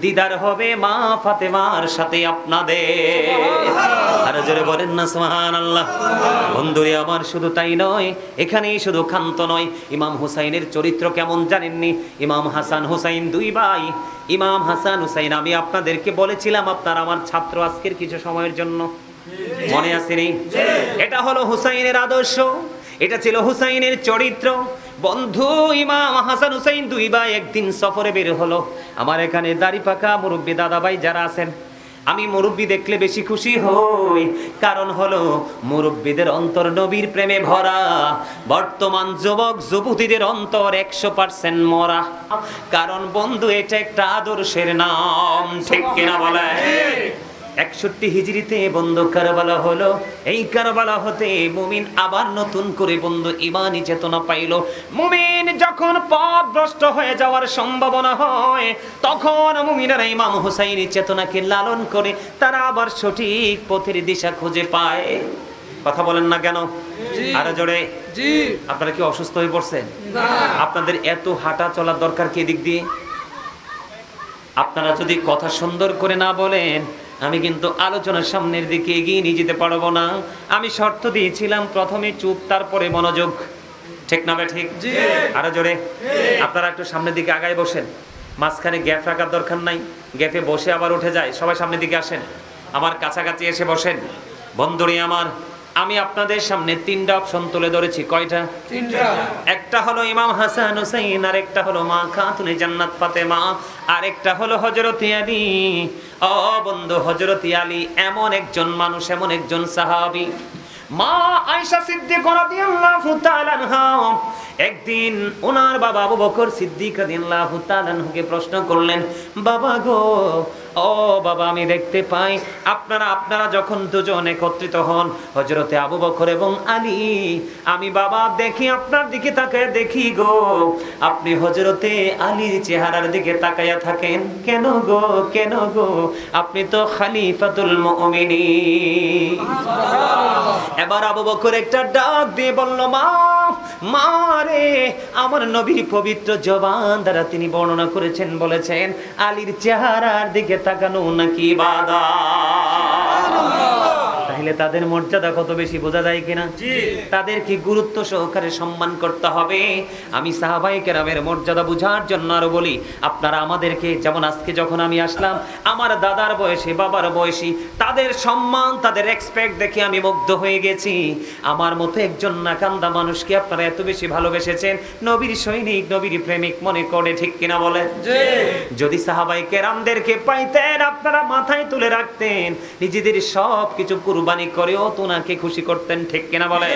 দিদার হবে মা ফাতেমার সাথে আপনাদের। জোরে বলেন না, সুবহানাল্লাহ। বন্ধুরে, আমার শুধু তাই নয়, এখানেই শুধু নয়। ইমাম হুসাইনের চরিত্র কেমন জানেননি? ইমাম হাসান হুসাইন দুই ভাই। ইমাম হাসান হুসাইন, আমি আপনাদেরকে বলেছিলাম আপনার আমার ছাত্র আজকের কিছু সময়ের জন্য। মনে আসেনি এটা হলো হুসাইনের আদর্শ, এটা ছিল হুসাইনের চরিত্র। বন্ধু, ইমাম হাসান হুসাইন দুই ভাই একদিন সফরে বের হলো। আমার এখানে দাড়ি পাকা মুরব্বী দাদাভাই যারা আছেন আমি মুরব্বী দেখলে বেশি খুশি হই। কারণ হলো, মুরব্বীদের অন্তর নবীর প্রেমে ভরা। বর্তমান যুবক যুবতীদের অন্তর একশো পার্সেন্ট মরা। কারণ বন্ধু, এটা একটা আদর্শের নাম। ঠিক কিনা বলে? একষট্টি হিজড়িতে বন্ধু কারবালা হলো। এই কারবালা হতে মুমিন আবার নতুন করে বন্ধু ইমানি চেতনা পাইল। মুমিন যখন পথ ভ্রষ্ট হয়ে যাওয়ার সম্ভাবনা হয় তখন মুমিনেরা ইমাম হুসাইনি চেতনাকে লালন করে তারা আবার সঠিক পথের দিশা খুঁজে পায়। কথা বলেন না কেন? আরও জোরে। আপনারা কি অসুস্থ হয়ে পড়ছেন? আপনাদের এত হাঁটা চলার দরকার কি দিক দিয়ে? আপনারা যদি কথা সুন্দর করে না বলেন আমি কিন্তু আলোচনার সামনের দিকে এগিয়ে নিয়ে যেতে পারব না। আমি শর্ত দিয়েছিলাম প্রথমে চুপ তারপরে মনোযোগ। ঠিক না ঠিক আরও জোরে। আপনারা একটু সামনের দিকে আগায় বসেন। মাঝখানে গ্যাপ রাখার দরকার নাই। গ্যাপে বসে আবার উঠে যায়। সবাই সামনের দিকে আসেন। আমার কাছাকাছি এসে বসেন। বন্ধুরে আমার আমি আপনাদের সামনে তিনটা অপশন তুলে ধরেছি। কয়টা? একটা হলো ইমাম হাসান হুসাইন আর একটা হলো মা খাতুনে জান্নাত ফাতেমা আর একটা হলো হজরত আলী। ও বন্ধু হজরত আলী এমন একজন মানুষ এমন একজন সাহাবি। মা আয়েশা সিদ্দিক রাদিয়াল্লাহু তাআলা একদিন ওনার বাবা আবু বকর সিদ্দিক রাদিয়াল্লাহু তাআলা আনহুকে প্রশ্ন করলেন বাবা গো ও বাবা আমি দেখতে পাই আপনারা আপনারা যখন দুজন একত্রিত হন হজরতে আবু বকর এবং আলী আমি বাবা দেখি আপনার দিকে তাকায় দেখি গো। আপনি হজরতে আলীর চেহারার দিকে তাকায়া থাকেন কেন গো কেন গো? আপনি তো খালিফাতুল মুমিনিন। এবার আবু বকর একটা ডাক দিয়ে বলল মা মা রে আমার নবীর পবিত্র জবান দ্বারা তিনি বর্ণনা করেছেন, বলেছেন, আলীর চেহারার দিকে তাকানো নাকি বাধা তাহলে তাদের মর্যাদা কত বেশি বোঝা যায় কিনা? তাদের কি গুরুত্ব সহকারে সম্মান করতে হবে? আমি সাহাবাই কেরামের মর্যাদা বুঝার জন্য আরও বলি আপনারা আমাদেরকে যেমন আজকে যখন আমি আসলাম আমার দাদার বয়সী বাবার বয়সী তাদের সম্মান তাদের রেসপেক্ট দেখে আমি মুগ্ধ হয়ে গেছি। আমার মতো একজন নাকান্দা মানুষকে আপনারা এত বেশি ভালোবেসেছেন নবীর সৈনিক নবীর প্রেমিক মনে করে ঠিক কিনা বলেন? জি। যদি সাহাবাই কেরামদেরকে পাইতেন আপনারা মাথায় তুলে রাখতেন নিজেদের সব কিছু কুরবানি করেও তোনাকে খুশি করতেন ঠিক কিনা বলে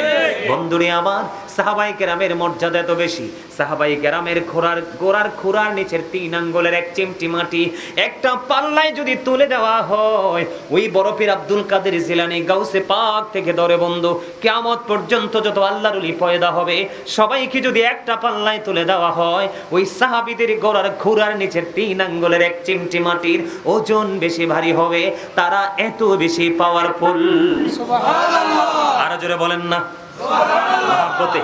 বন্ধুরে আমার সাহাবাই কেরামের মর্যাদা এত বেশি। সাহাবাই কেরামের ঘোড়ার গোড়ার খুরার নিচের তিন আঙ্গুলের এক চিমটি মাটি একটা পাল্লায় যদি তুলে দেওয়া হয় ওই বরফের আব্দুল কাদের জিলানি গাউসে পাক থেকে ধরে বন্ধু কেয়ামত পর্যন্ত যত আল্লাহর উলি পয়দা হবে সবাইকে যদি একটা পাল্লায় তুলে দেওয়া হয় ওই সাহাবিদের গোড়ার খুরার নিচের তিন আঙ্গুলের এক চিমটি মাটির ওজন বেশি ভারী হবে তারা এত বেশি পাওয়ারফুল আরও জোরে বলেন না। মহাব্বতে।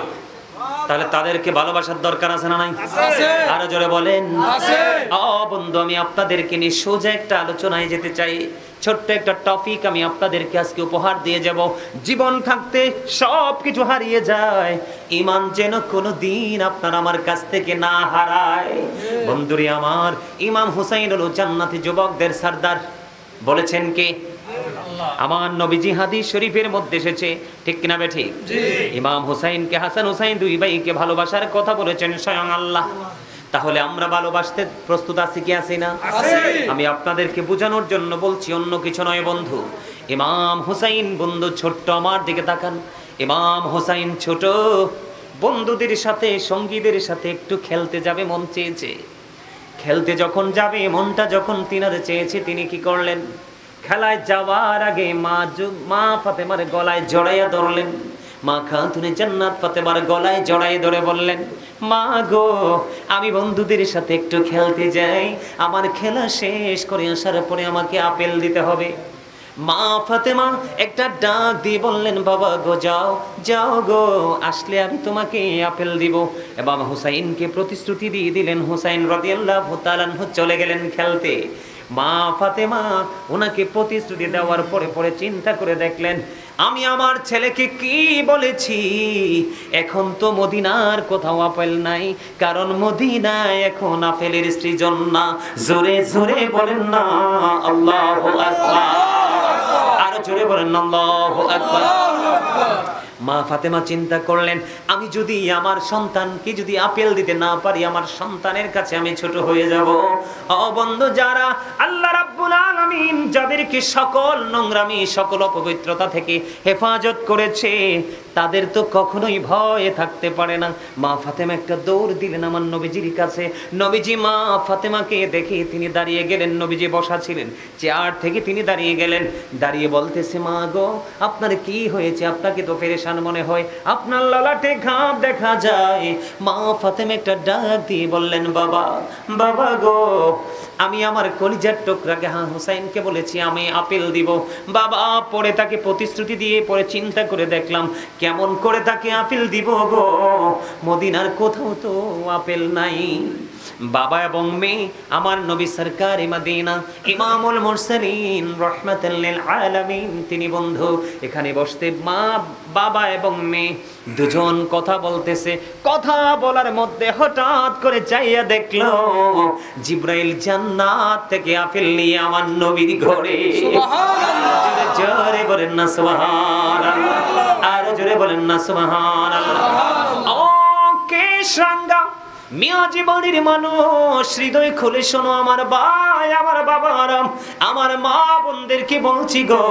তাহলে তাদেরকে ভালোবাসার দরকার আছে না নাই? আরও জোরে বলেন। বন্ধু আমি আপনাদেরকে নিয়ে সোজা একটা আলোচনায় যেতে চাই। ছোট্ট একটা টপিক আমি আপনাদেরকে আজকে উপহার দিয়ে যাব। জীবন থাকতে সব কিছু হারিয়ে যায়। ইমান যেন কোনো দিন আপনার আমার কাছ থেকে না হারায়। বন্ধুরি আমার ইমাম হুসাইন হলো জান্নাতি যুবকদের সর্দার। বলেছেন কে? আমার নবীজি হাদিস শরীফের মধ্যে এসেছে ঠিক কিনা বে ঠিক? জি। ইমাম হুসাইনকে হাসান হুসাইন দুই ভাইকে ভালোবাসার কথা বলেছেন স্বয়ং আল্লাহ। তাহলে আমরা ভালোবাসতে প্রস্তুত আছি কি আছি না? আমি আপনাদেরকে বোঝানোর জন্য বলছি অন্য কিছু নয় বন্ধু। ইমাম হুসাইন বন্ধু ছোট্ট আমার দিকে তাকান। ইমাম হুসাইন ছোট বন্ধুদের সাথে সঙ্গীদের সাথে একটু খেলতে যাবে মন চেয়েছে। খেলতে যখন যাবে মনটা যখন তিনার চেয়েছে তিনি কি করলেন? খেলায় যাওয়ার আগে মা মা ফাতেমার গলায় জড়াইয়া ধরলেন। মা খাতুনে জান্নাত ফাতেমার গলায় জড়াই ধরে বললেন, মা গো, আমি বন্ধুদের সাথে একটু খেলতে যাই। আমার খেলা শেষ করে আসার পরে আমাকে আপেল দিতে হবে। মা ফাতেমা একটা ডাক দিয়ে বললেন, বাবা গো, যাও যাও গো, আসলে আমি তোমাকে আপেল দিব। বাবা হুসাইনকে প্রতিশ্রুতি দিয়ে দিলেন। হুসাইন রাদিয়াল্লাহু আনহু চলে গেলেন খেলতে। মা ফাতেমা ওনাকে প্রতিশ্রুতি দেওয়ার পরে পরে চিন্তা করে দেখলেন, আমি আমার ছেলেকে কি বলেছি? এখন তো মদিনার কোথাও আপেল নাই, কারণ মদিনায় এখন আপেলের সৃজন না। জোরে জোরে বলেন না, আল্লাহ আরও জোরে বলেন আল্লাহু আকবার। মা ফাতেমা চিন্তা করলেন, আমি যদি আমার সন্তানকে যদি আপেল দিতে না পারি, আমার সন্তানের কাছে আমি ছোট হয়ে যাব। অবন্ধ যারা আল্লাহ রাব্বুল আলামিন যাদেরকে সকল নোংরামি, সকল অপবিত্রতা থেকে হেফাজত করেছে তাদের তো কখনোই ভয়ে থাকতে পারে না। মা ফাতেমা একটা দৌড় দিলেন আমার নবীজির কাছে। নবীজি, মা ফাতেমাকে দেখে তিনি দাঁড়িয়ে গেলেন। নবীজি বসা ছিলেন, চেয়ার থেকে তিনি দাঁড়িয়ে গেলেন। দাঁড়িয়ে বলতেছে, মা গো, আপনার কি হয়েছে? আপনাকে তো পেরেশান মনে হয়। আপনার ললাটে ঘাম দেখা যায়। মা ফাতেমা একটা ডাক দিয়ে বললেন, বাবা বাবা গো, আমি আমার কলিজার টুকরাকে হ্যাঁ হুসাইনকে বলেছি, আমি আপেল দিব। বাবা পরে তাকে প্রতিশ্রুতি দিয়ে পরে চিন্তা করে দেখলাম কেমন করে তাকে আপেল দিব গো? মদিনার কোথাও তো আপেল নাই। বাবা এবং মেয়ে আমার নবী সরকার মাদিনা ইমামুল মুরসালিন রহমাতুল লিল আলামিন তিনি বন্ধু। এখানে বসতে মা বাবা এবং মেয়ে দুজন কথা বলতেছে। কথা বলার মধ্যে হঠাৎ করে চাইয়া দেখল জিব্রাইল জান্নাত থেকে আপেল নিয়ে আমার নবীর ঘরে। জোরে জোরে বলেন না সুবহানাল্লাহ। আর জোরে বলেন না, সুবহানাল্লাহ। ও কে সঙ্গা মিয়া জীবনের মানুষ, হৃদয় খুলে শোনো আমার ভাই, আমার বাবারাম আমার মা বোনদেরকে বলছি গো,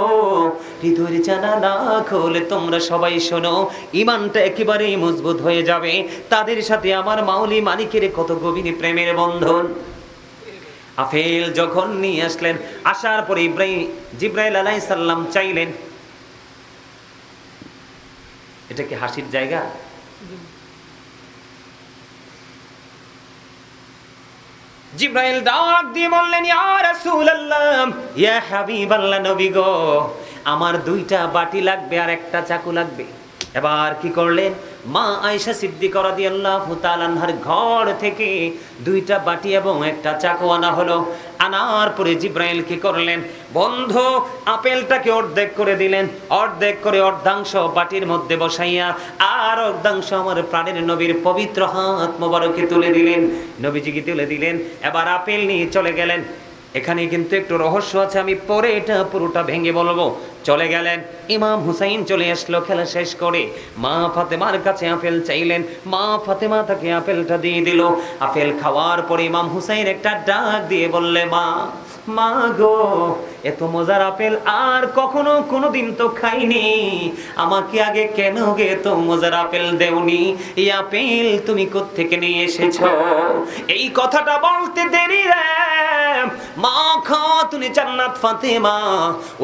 হৃদয়ের জানালা খুলে তোমরা সবাই শোনো, ইমানটা একেবারেই মজবুত হয়ে যাবে। তাদের সাথে আমার মাউলি মালিকের কত গভীর প্রেমের বন্ধন। আফেল যখন নিয়ে আসলেন, আসার পরে ইব্রাহিম জিব্রাইল আলাইহিস সালাম চাইলেন এটা কি হাসির জায়গা? জিব্রাইল ডাক দিয়ে বললেন ইয়া রাসূলুল্লাহ ইয়া হাবিবাল্লাহ নবী গো আমার দুইটা বাটি লাগবে আর একটা চাকু লাগবে। এবার কি করলেন? মা আয়েশা সিদ্দিকা রাদিয়াল্লাহু তাআলা আনহার ঘর থেকে দুইটা বাটি এবং একটা চাকু আনা হলো। আনার পরে জিব্রাইল কি করলেন? বন্ধ, আপেলটাকে অর্ধেক করে দিলেন। অর্ধেক করে অর্ধাংশ বাটির মধ্যে বসাইয়া আর অর্ধাংশ আমার প্রাণের নবীর পবিত্র হাত মোবারকে তুলে দিলেন। নবীজিকে তুলে দিলেন। এবার আপেল নিয়ে চলে গেলেন। এখানে কিন্তু একটু রহস্য আছে, আমি পরে এটা পুরোটা ভেঙে বলব। চলে গেলেন। ইমাম হুসাইন চলে আসলো, খেলা শেষ করে। মা ফাতেমার কাছে আপেল চাইলেন। মা ফাতেমা তাকে আপেলটা দিয়ে দিল। আপেল খাওয়ার পরে ইমাম হুসাইন একটা ডাক দিয়ে বললে, মা মা গো, এত মজার আপেল আর কখনো কোনোদিন তো খাইনি। আমাকে আগে কেন গে তো মজার আপেল দেওনি? এই আপেল তুমি কোত্থেকে নিয়ে এসেছ? এই কথাটা বলতে দেরি রে। মা খা তুমি জান্নাত ফাতেমা।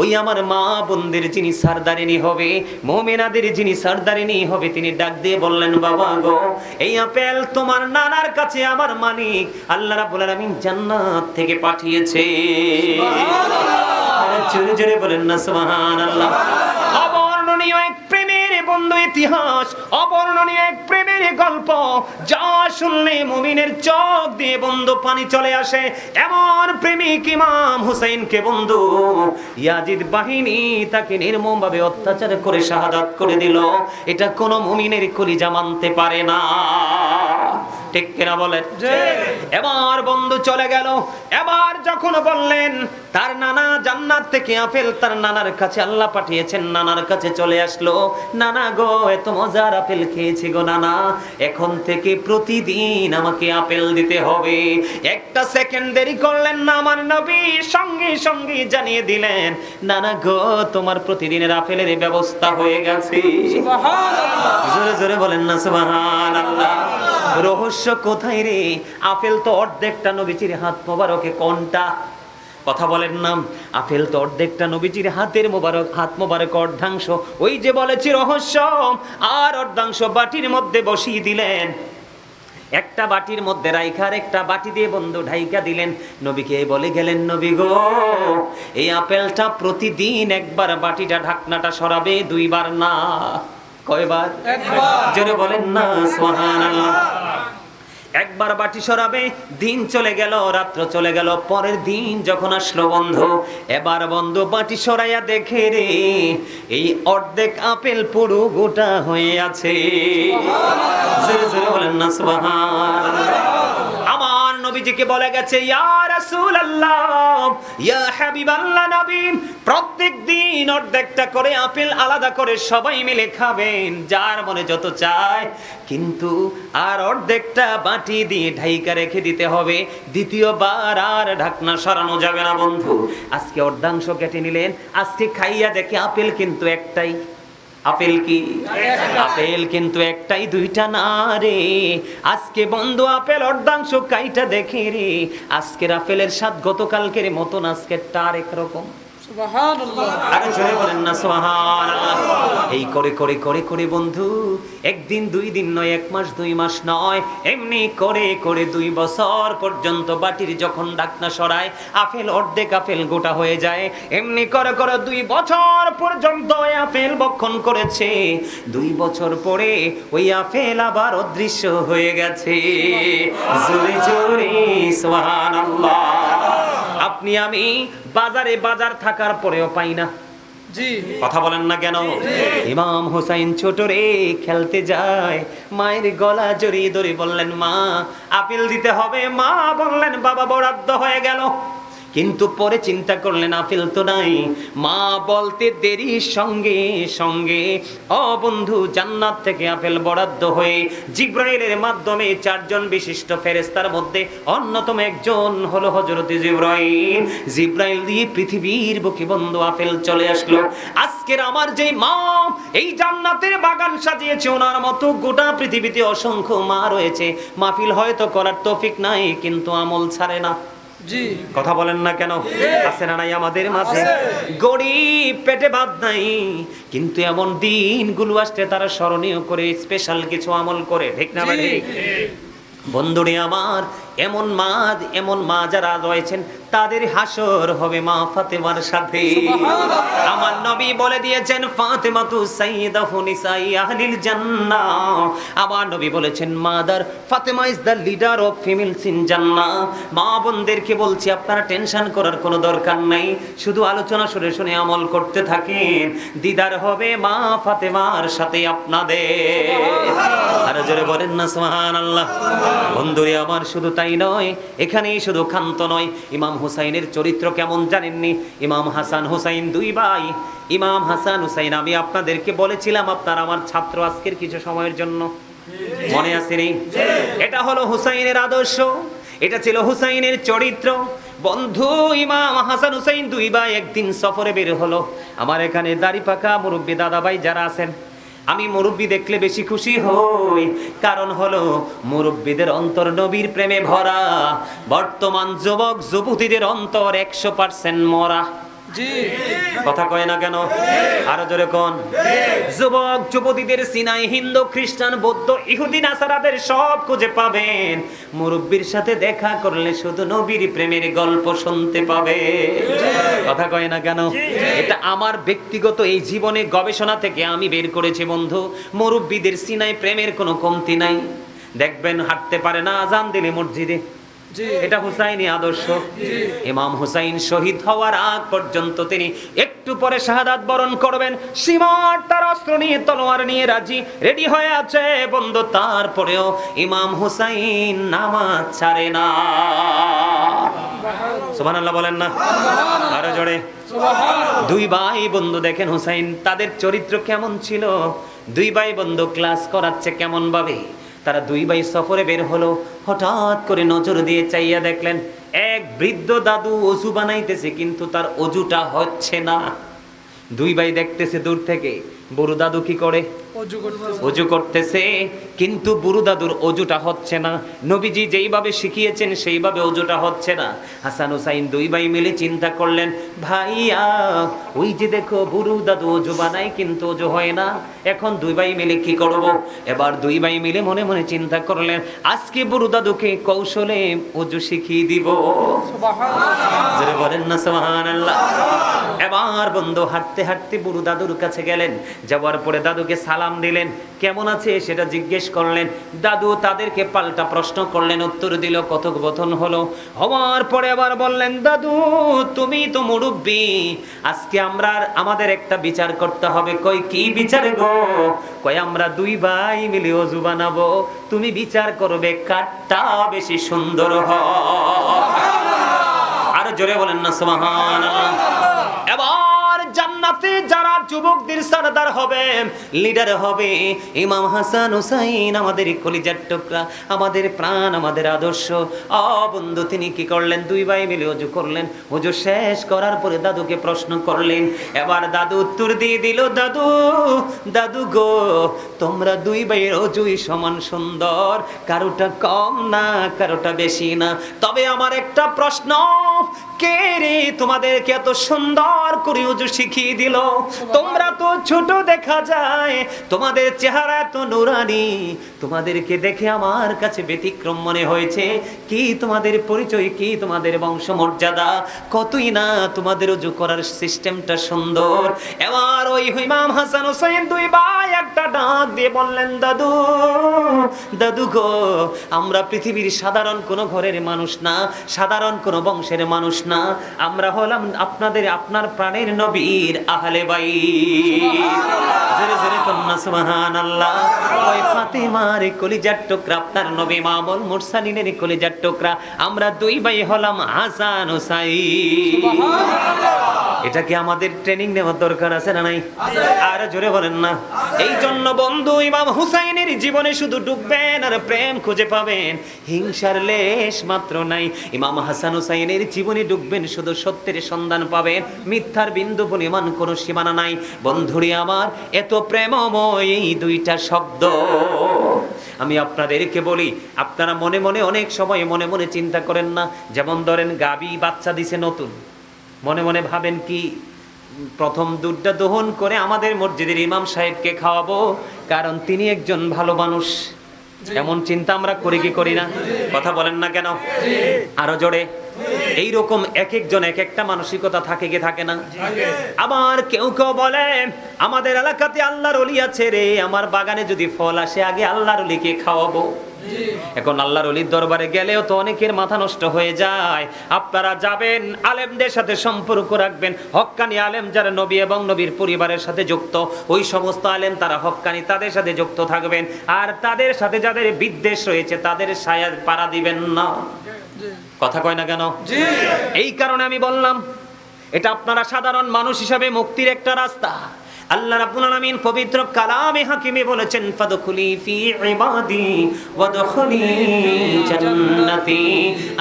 ওই আমার মা বোনদের যিনি সারদারিনী হবে মোমেনাদের যিনি সারদারিনী হবে তিনি ডাক দিয়ে বললেন বাবা গো এই আপেল তোমার নানার কাছে আমার মালিক। আল্লাহ রাব্বুল আলামিন জান্নাত থেকে পাঠিয়েছে। আরে জোরে জোরে বলেন না সুবহানাল্লাহ। অবর্ণনীয় এক প্রেমের বন্ধু ইতিহাস, অবর্ণনীয় এক প্রেমের গল্প। যা শুনলে মুমিনের চোখ দিয়ে বন্ধু পানি চলে আসে। এমন প্রেমিক ইমাম হুসাইনকে বন্ধু, ইয়াজিদ বাহিনী তাকে নির্মমভাবে অত্যাচার করে শাহাদাত করে দিল। এটা কোনো মুমিনের কলিজা মানতে পারে না। ঠিক কিনা বলেন? এবার বন্ধু চলে গেল। এবার যখন বললেন তার নানা জান্নাত থেকে আপেল তার নানার কাছে আল্লাহ পাঠিয়েছেন নানার কাছে চলে আসলো। নানা গো এত মজার আপেল খেয়েছি গো নানা। এখন থেকে প্রতিদিন আমাকে আপেল দিতে হবে। একটা সেকেন্ড দেরি করলেন না আমার নবী। সঙ্গে সঙ্গে জানিয়ে দিলেন নানা গো তোমার প্রতিদিনের আপেলের ব্যবস্থা হয়ে গেছে। জোরে জোরে বলেন না সুবহানাল্লাহ। রহস্য কোথায় রে? আপেল তো অর্ধেকটা নবীজির হাত মোবারকে কোনটা? কথা বলেন নাম আপেল তো অর্ধেকটা নবীজির হাতের মোবারক হাত মোবারক অর্ধাংশ। ওই যে বলেছি রহস্য আর অর্ধাংশ বাটির মধ্যে বসিয়ে দিলেন। একটা বাটির মধ্যে রাইখার একটা বাটি দিয়ে বন্ধু ঢাইকা দিলেন। নবীকে বলে গেলেন নবী গো এই আপেলটা প্রতিদিন একবার বাটিটা ঢাকনাটা সরাবে দুইবার না। কয়বার? জোরে বলেন না সুবহানাল্লাহ। একবার বাটি সরাবে, দিন চলে গেল, রাত্র চলে গেল, পরের দিন যখন আসলো বন্ধু, এবার বন্ধু বাটি সরাইয়া দেখে রে, এই অর্ধেক আপেল পুরো গোটা হয়ে আছে। বলেন না নবীজিকে বলে গেছে প্রত্যেক দিন অর্ধেকটা করে আপেল আলাদা করে সবাই মিলে খাবেন, যার মনে যত চায়। কিন্তু আর অর্ধেকটা বাটি দিয়ে ঢাইকা রেখে দিতে হবে, দ্বিতীয়বার আর ঢাকনা সরানো যাবে না, বন্ধু। আজকে অর্ধাংশ কেটে নিলেন, আজকে খাইয়া দেখে আপেল কিন্তু একটাই। আপেল কি? আপেল কিন্তু একটাই, দুইটা না রে। আজকে বন্ধ আপেল অর্ধাংশ কাইটা দেখে রে। আজকের আপেলের স্বাদ গতকালকের মতন আজকের তার একরকম এই করে করে করে করে বন্ধু, একদিন, দুই দিন নয়, এক মাস, দুই মাস নয়, এমনি করে করে দুই বছর পর্যন্ত বাটির যখন ডাকনা সরায়, আপেল অর্ধেক আপেল গোটা হয়ে যায়। এমনি করে করে দুই বছর পর্যন্ত আপেল বক্ষণ করেছে। দুই বছর পরে ওই আপেল আবার অদৃশ্য হয়ে গেছে। জোরে জোরে, সুবহানাল্লাহ। আপনি আমি বাজারে বাজার থাকার পরেও পাই না। কথা বলেন না কেন? ইমাম হুসাইন ছোট রে খেলতে যায়। মায়ের গলা জড়িয়ে ধরে বললেন মা আপেল দিতে হবে। মা বললেন বাবা বরাদ্দ হয়ে গেল। কিন্তু পরে চিন্তা করলেন আপেল তো নাই। মা বলতে দেরি, সঙ্গে সঙ্গে। ও বন্ধু, জান্নাত থেকে আপেল বরাদ্দ হয়ে জিব্রাইলের মাধ্যমে চারজন বিশিষ্ট ফেরেস্তার মধ্যে অন্যতম একজন হলো হজরত জিব্রাইল। জিব্রাইল দিয়ে পৃথিবীর বুকে বন্ধু আপেল চলে আসলো। আজকের আমার যে মা, এই জান্নাতের বাগান সাজিয়েছে, ওনার মতো গোটা পৃথিবীতে অসংখ্য মা রয়েছে। মাহফিল হয়তো করার তৌফিক নাই, কিন্তু আমল ছাড়ে না। কথা বলেন না কেন? আছে না নাই আমাদের মাঝে? গরিব পেটে বাদ নাই কিন্তু এমন দিনগুলো আসতে তারা স্মরণীয় করে স্পেশাল কিছু আমল করে ঠিক না বন্ধুরে আমার এমন মা এমন মা যারা রয়েছেন তাদের হাসর হবে মা ফাতেমার সাথে। আমার নবী বলে দিয়েছেন ফাতেমা তু সাইয়্যিদাতু নিসাই আহলিল জান্নাহ। আমার নবী বলেছেন mother Fatima is the leader of females in জান্নাহ। মা বোনদেরকে বলছি আপনারা টেনশন করার কোনো দরকার নাই। শুধু আলোচনা শুনে শুনে আমল করতে থাকেন। দিদার হবে মা ফাতেমার সাথে আপনাদের। আর জোরে বলেন না সুবহানাল্লাহ। বন্ধুরে আমার শুধু তাই নয় এখানেই শুধু ক্ষান্ত নয়। ইমাম হুসাইনের চরিত্র কেমন জানেননি? ইমাম হাসান হুসাইন দুই ভাই। ইমাম হাসান হুসাইন, আমি আপনাদেরকে বলেছিলাম আপনার আমার ছাত্র আজকের কিছু সময়ের জন্য। মনে আসেনি? এটা হলো হুসাইনের আদর্শ। এটা ছিল হুসাইনের চরিত্র। বন্ধু, ইমাম হাসান হুসাইন দুই ভাই একদিন সফরে বের হলো। আমার এখানে দাড়ি পাকা মুরব্বী দাদা ভাই যারা আছেন আমি মুরব্বী দেখলে বেশি খুশি হই। কারণ হলো, মুরব্বীদের অন্তর নবীর প্রেমে ভরা। বর্তমান যুবক, যুবতীদের অন্তর একশো পার্সেন্ট মরা। কথা কয় না কেন? আরও জোরে কোন? যুবক যুবতীদের সিনাই হিন্দু খ্রিস্টান বৌদ্ধ ইহুদি নাসারাদের সব খুঁজে পাবেন। মুরব্বীর সাথে দেখা করলে শুধু নবীর প্রেমের গল্প শুনতে পাবে। কথা কয় না কেন? এটা আমার ব্যক্তিগত এই জীবনে গবেষণা থেকে আমি বের করেছি বন্ধু। মুরব্বীদের সিনাই প্রেমের কোনো কমতি নাই। দেখবেন হাঁটতে পারে না আজান দিলে মসজিদে। এটা হুসাইনি আদর্শ। ইমাম হুসাইন শহীদ হওয়ার আগ পর্যন্ত তিনি একটু পরে শাহাদাত বরণ করবেন। সীমার তার অস্ত্র নিয়ে তলোয়ার নিয়ে রাজি রেডি হয়ে আছে বন্ধু। তারপরেও ইমাম হুসাইন নামাজ ছাড়ে না। সুবহানাল্লাহ বলেন না? আরও জোরে। দুই ভাই বন্ধু দেখেন হুসাইন তাদের চরিত্র কেমন ছিল? দুই ভাই বন্ধু ক্লাস করাচ্ছে কেমন ভাবে তারা দুই ভাই সফরে বের হলো। হঠাৎ করে নজর দিয়ে চাইয়া দেখলেন, এক বৃদ্ধ দাদু অজু বানাইতেছে, কিন্তু তার অজুটা হচ্ছে না। দুই ভাই দেখতেছে দূর থেকে, বড় দাদু কি করে? অজু করতেছে। কিন্তু বুড়ু দাদুর অজুটা হচ্ছে না। নবীজি যেইভাবে শিখিয়েছেন সেইভাবে অজুটা হচ্ছে না। হাসান হুসাইন দুই ভাই মিলে চিন্তা করলেন ভাইয়া ওই যে দেখো বুড়ু দাদু অজু বানায় কিন্তু অজু হয় না। এখন দুই ভাই মিলে কি করব? এবার দুই ভাই মিলে মনে মনে চিন্তা করলেন আজকে বুড়ু দাদুকে কৌশলে অজু শিখিয়ে দিব। বলেন না সুবহানাল্লাহ। এবার বন্ধু হাঁটতে হাঁটতে বুড়ো দাদুর কাছে গেলেন। যাওয়ার পরে দাদুকে সালাম দিলেন। কেমন আছে? সেটা জিজ্ঞেস করলেন। দাদু তাদেরকে পাল্টা প্রশ্ন করলেন, উত্তর দিল, কথোপকথন হলো। হওয়ার পরে আবার বললেন, দাদু, তুমি তো মুরব্বী। আজকে আমরা আমাদের একটা বিচার করতে হবে। কই, কি বিচার গো? কই, আমরা দুই ভাই মিলে অজু বানাবো। তুমি বিচার করবে, কারটা বেশি সুন্দর হয় আর জোরে বলেন না সুবহান এবার জান্নাতে যারা যুবকদের সরদার হবে লিডার হবে। ইমাম হাসান হুসাইন, আমাদের কলিজার টুকরা, আমাদের প্রাণ, আমাদের আদর্শ। অ বন্ধু, তিনি কি করলেন? দুই ভাই মিলে অজু করলেন। অজু শেষ করার পরে দাদুকে প্রশ্ন করলেন, এবার দাদু উত্তর দিয়ে দিল, দাদু দাদু গো, তোমরা দুই ভাইয়ের অজুই সমান সুন্দর। কারোটা কম না, কারোটা বেশি না। তবে আমার একটা প্রশ্ন, কে রে তোমাদেরকে এত সুন্দর করে উজু শিখিয়ে দিল? তোমরা তো ছোট দেখা যায়, তোমাদের চেহারা এত নুরানি, তোমাদেরকে দেখে আমার কাছে ব্যতিক্রম মনে হয়েছে। কি তোমাদের পরিচয়, কি তোমাদের বংশ মর্যাদা কতই না তোমাদের উজু করার সিস্টেমটা সুন্দর। এবার ওই ইমাম হাসান হোসেন দুই ভাই একটা ডাক দিয়ে বললেন, দাদু দাদু গো, আমরা পৃথিবীর সাধারণ কোনো ঘরের মানুষ না, সাধারণ কোনো বংশের মানুষ না। আমরা হলাম আপনাদের, আপনার প্রাণের নবীর আহলে বাই জোরে জোরে কন্যা সুবহানাল্লাহ। ওই ফাতেমার কলিজার টুকরা আপনার নবী মামুল মুরসালিনের কলিজার টুকরা। আমরা দুই ভাই হলাম হাসান হুসাইন এটা কি আমাদের ট্রেনিং নেওয়ার দরকার আছে না নাই? আর জোরে বলেন না। এই জন্য বন্ধু ইমাম হুসাইনের জীবনে শুধু ডুববেন আর প্রেম খুঁজে পাবেন। হিংসার লেশ মাত্র নাই। ইমাম হাসান হুসাইনের জীবনে ডুববেন শুধু সত্যের সন্ধান পাবেন। মিথ্যার বিন্দু পরিমাণ কোনো সীমানা নাই। বন্ধুরে আমার, এত প্রেমময় দুইটা শব্দ। আমি আপনাদেরকে বলি, আপনারা মনে মনে অনেক সময় মনে মনে চিন্তা করেন না, যেমন ধরেন গাবি বাচ্চা দিছে নতুন। মনে মনে ভাবেন কি, প্রথম দুধটা দহন করে আমাদের মসজিদের ইমাম সাহেবকে খাওয়াবো, কারণ তিনি একজন ভালো মানুষ। এমন চিন্তা আমরা করি কি করি না? কথা বলেন না কেন? আরও জোরে। এই রকম এক একজন এক একটা মানসিকতা থাকে কি থাকে না? আবার কেউ কেউ বলে আমাদের এলাকাতে আল্লাহর অলি আছে রে, আমার বাগানে যদি ফল আসে, আগে আল্লাহর অলিকে খাওয়াবো। এখন আল্লাহর অলির দরবারে গেলেও তো অনেকের মাথা নষ্ট হয়ে যায়। আপনারা যাবেন আলেমদের সাথে সম্পর্ক রাখবেন। হক্কানি আলেম যারা নবী এবং নবীর পরিবারের সাথে যুক্ত ওই সমস্ত আলেম তারা হক্কানি তাদের সাথে যুক্ত থাকবেন। আর তাদের সাথে যাদের বিদ্বেষ রয়েছে তাদের সায়া পাড়া দিবেন না। কথা কয় না কেন? এই কারণে আমি বললাম এটা আপনারা সাধারণ মানুষ হিসাবে মুক্তির একটা রাস্তা। আল্লাহ রাব্বুল আলামিন পবিত্র কালামে হাকিমে বলেছেন, ফাদখুলি ফি ইবাদি ওয়াদখুলি জান্নাতি।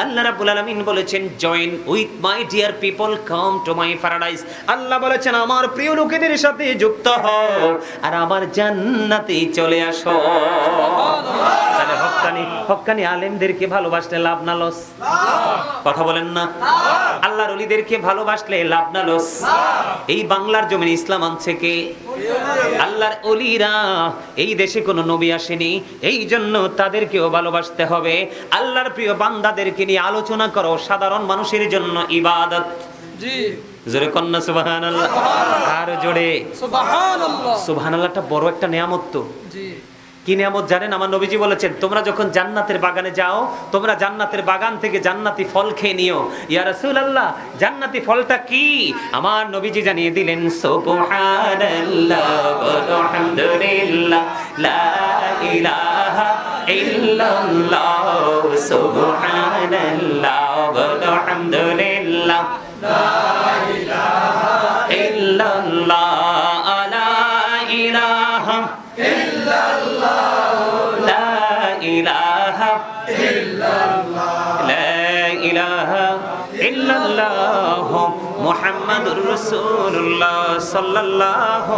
আল্লাহ রাব্বুল আলামিন বলেছেন join with my dear people come to my paradise আল্লাহ বলেছেন, আমার প্রিয় লোকেদের সাথে যুক্ত হও আর আমার জান্নাতে চলে আসো। তাহলে হক্কানি হক্কানি আলেমদেরকে ভালোবাসলে লাভ না লস। কথা বলেন না। আল্লাহর অলিদেরকে ভালোবাসলে লাভ না লস। এই বাংলার জমিন ইসলাম আনছে কে? আল্লাহর অলিরা এই দেশে কোনো নবী আসেনি। এই জন্য তাদেরকেও ভালোবাসতে হবে। আল্লাহর প্রিয় বান্দাদেরকে নিয়ে আলোচনা করো। সাধারণ মানুষের জন্য ইবাদত। জি। জোরে কন্যা সুবহানাল্লাহ। আর জোরে। সুবহানাল্লাহ। সুবহানাল্লাহটা বড় একটা নিয়ামত তো। জি। কি নিয়ামত জানেন? আমার নবীজি বলেছেন, তোমরা যখন জান্নাতের বাগানে যাও, তোমরা জান্নাতের বাগান থেকে জান্নাতি ফল খেয়ে নিও। ইয়া রাসূলুল্লাহ, জান্নাতি ফলটা কি? আমার নবীজি জানিয়ে দিলেন, সুবহানাল্লাহ, আলহামদুলিল্লাহ, লা ইলাহা ইল্লাল্লাহ, সুবহানাল্লাহ, আলহামদুলিল্লাহ। ইল্লাল্লাহ মুহাম্মাদুর রাসূলুল্লাহ সাল্লাল্লাহু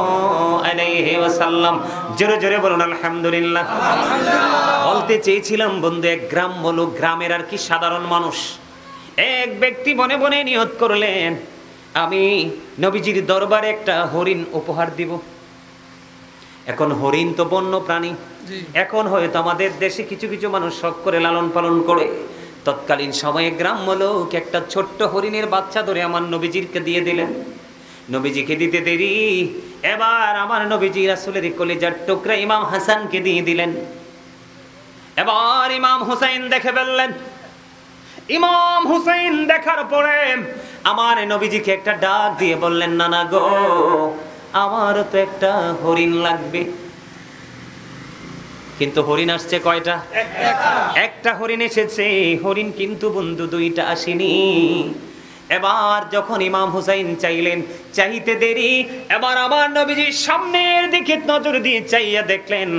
আলাইহি ওয়াসাল্লাম। জোরে জোরে বলুন আলহামদুলিল্লাহ। বলতে চেয়েছিলাম বন্ধু এক গ্রাম বলো গ্রামের আর কি সাধারণ মানুষ। এক ব্যক্তি বনে মনে নিয়ত করলেন আমি নবীজির দরবারে একটা হরিণ উপহার দিব। এখন হরিণ তো বন্য প্রাণী। এখন হয়তো আমাদের দেশে কিছু কিছু মানুষ শখ করে লালন পালন করে। তৎকালীন সময়ে গ্রাম্য লোক একটা ছোট্ট হরিণের বাচ্চা ধরে আমার নবীজিরকে দিয়ে দিলেন। নবীজিকে দিতে দেরি, এবার আমার নবীজি রাসুলের কলেজার টুকরা ইমাম হাসানকে দিয়ে দিলেন। এবার ইমাম হুসাইন দেখে ফেললেন। ইমাম হুসাইন দেখার পরে আমার নবীজিকে একটা ডাক দিয়ে বললেন, নানা গো, আমারও তো একটা হরিণ লাগবে। কিন্তু হরিণ আসছে কয়টা? একটা হরিণ এসেছে, হরিণ কিন্তু বন্ধু দুইটা আসেনি। এবার যখন ইমাম হুসাইন চাইলেন, চাইতে দেরি, এবার আমার নবীজির সামনের দিকে নজর দিয়ে চাইয়া দেখলেন,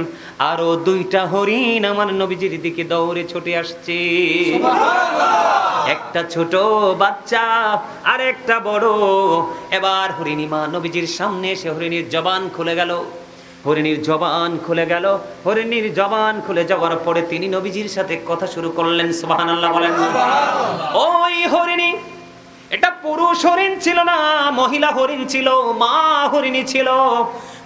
আরও দুইটা হরিণ আমার নবীজির দিকে দৌড়ে ছুটে আসছে। একটা ছোট বাচ্চা আর একটা বড়। এবার হরিণী মা নবীজির সামনে এসে হরিণীর জবান খুলে গেল। হরিণীর জবান খুলে গেল। হরিণীর জবান খুলে যাওয়ার পরে তিনি নবীজির সাথে কথা শুরু করলেন। সুবহানাল্লাহ বলেন। ওই হরিণী, এটা পুরুষ হরিণ ছিল না, মহিলা হরিণ ছিল, মা হরিণী ছিল।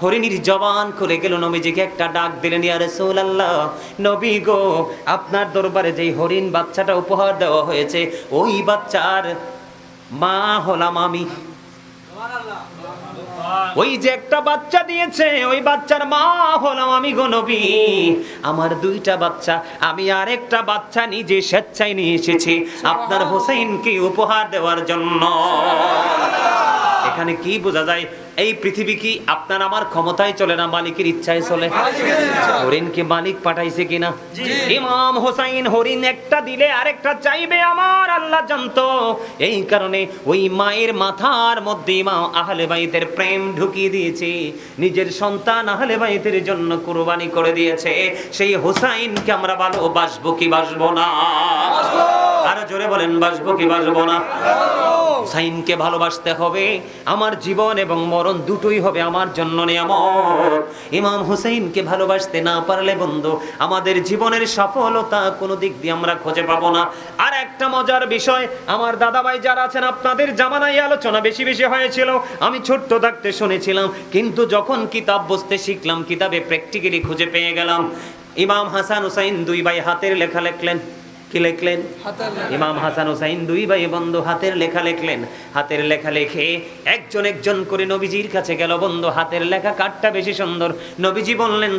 হরিণীর জবান খুলে গেল, নবীজিকে একটা ডাক দিলেন, ইয়া রাসূলুল্লাহ, নবী গো, আপনার দরবারে যেই হরিণ বাচ্চাটা উপহার দেওয়া হয়েছে, ওই বাচ্চার মা হলাম আমি। ওই যে একটা বাচ্চা দিয়েছে ওই বাচ্চার মা হলাম আমি গো নবী। আমার দুইটা বাচ্চা আমি আর একটা বাচ্চা নিজে স্বেচ্ছায় নিয়ে এসেছি। আপনার হোসেনকে উপহার দেওয়ার জন্য। এখানে কি বোঝা যায়? এই পৃথিবী কি আপনার আমার ক্ষমতায় চলে না মালিকের ইচ্ছায় চলে? হরিণকে মালিক পাঠাইছে কিনা? ইমাম হোসাইন হরিণ একটা দিলে আরেকটা চাইবে আমার আল্লাহ জানতো। এই কারণে ওই মায়ের মাথার মধ্যে ইমাম আহলে বাইতের প্রেম ঢুকিয়ে দিয়েছে। নিজের সন্তান আহলে বাইতের জন্য কুরবানি করে দিয়েছে। সেই হোসাইনকে আমরা ভালোবাসবো কি বাসবো না? আরও জোরে বলেন বাসবো কি বাসবো না? হুসাইনকে ভালোবাসতে হবে। আমার জীবন এবং মরণ দুটোই হবে আমার জন্য নিয়ামত। ইমাম হুসাইনকে ভালোবাসতে না পারলে বন্ধু, আমাদের জীবনের সফলতা কোনো দিক দিয়ে আমরা খুঁজে পাবো না। আর একটা মজার বিষয়, আমার দাদাভাই যারা আছেন, আপনাদের জামানায় আলোচনা বেশি বেশি হয়েছিল। আমি ছোট্ট থাকতে শুনেছিলাম, কিন্তু যখন কিতাব বসতে শিখলাম, কিতাবে প্র্যাকটিক্যালি খুঁজে পেয়ে গেলাম। ইমাম হাসান হুসাইন দুই ভাই হাতের লেখা লিখলেন কি লিখলেন? ইমাম হাসান হোসাইন দুই ভাই বন্ধু হাতের লেখা লিখলেন। হাতের লেখা লেখে একজন একজন করে নবীজির কাছে গেল বন্ধু, হাতের লেখা কাঠটা বেশি সুন্দর। নবীজি বললেন